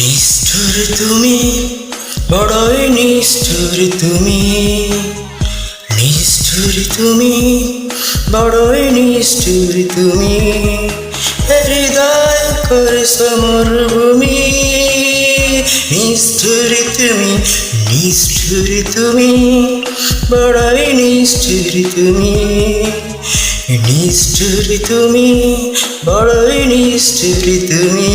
নিষ্ঠুর তুমি, বড়ই নিষ্ঠুর তুমি। নিষ্ঠুর তুমি, বড়ই নিষ্ঠুর তুমি। হৃদয় করেছ মরুভূমি। নিষ্ঠুর তুমি নিষ্ঠুর তুমি, বড়ই নিষ্ঠুর তুমি। নিষ্ঠুর তুমি, বড়ই নিষ্ঠুর তুমি।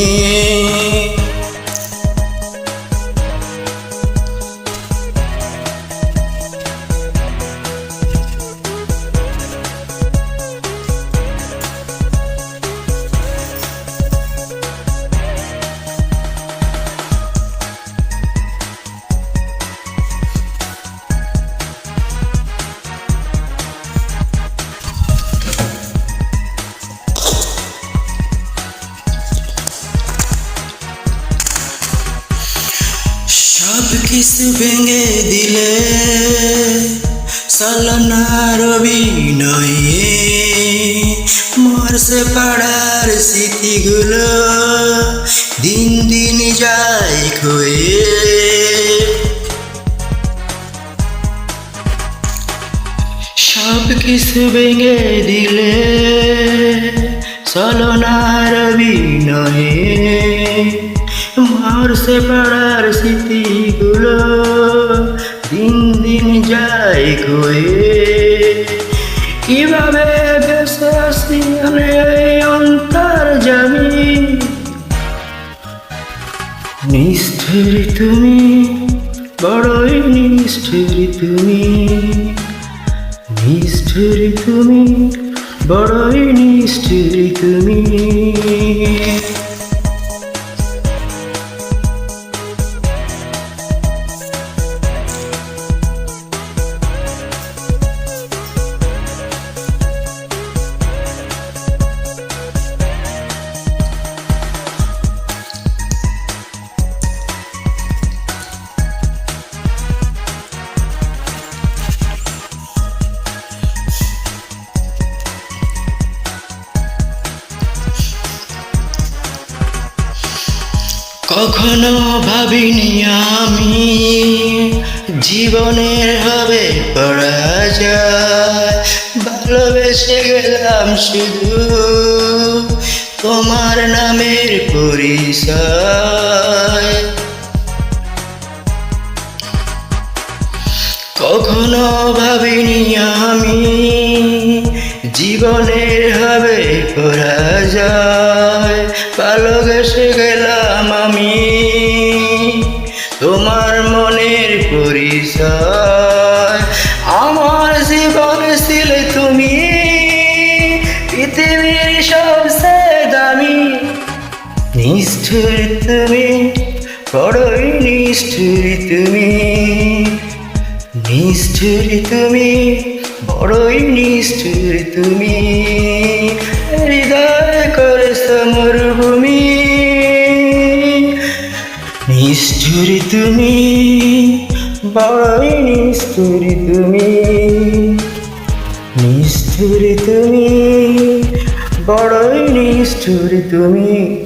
সব কিছু ভেঙে দিলে সালনার অভিনয়ে মরসে পাড়ার স্মৃতিগুলো, দিন দিন যায় ক্ষয়ে সব কিছু ভেঙে দিলে চলনার বিনয়ে মারসে পাড়ার স্মৃতিগুলো দিন দিন যায় কয়ে কীভাবে বেসে আসি আমি অন্তর জামি? নিষ্ঠুর তুমি, বড়ই নিষ্ঠুর তুমি। নিষ্ঠুর তুমি, বড়ই নিষ্ঠুর তুমি। কখনো ভাবিনি আমি, জীবনের হবে পরাজয়। ভালোবেসে গেলাম শুধু তোমার নামের পরিচয়। কখনো ভাবিনি আমি জীবনের হবে পরাজয়। ভালোবেসে গেলাম আমি। তোমার মনের পরিচয়। আমার জীবন ছিল তুমি। পৃথিবীর সবচেয়ে দামি। নিষ্ঠুর তুমি। বড়ই নিষ্ঠুর তুমি। নিষ্ঠুর তুমি। বড়ই নিষ্ঠুর তুমি। হৃদয় করেছ মরুভূমি নিষ্ঠুর তুমি, বড়ই নিষ্ঠুর তুমি। নিষ্ঠুর তুমি, বড়ই নিষ্ঠুর তুমি।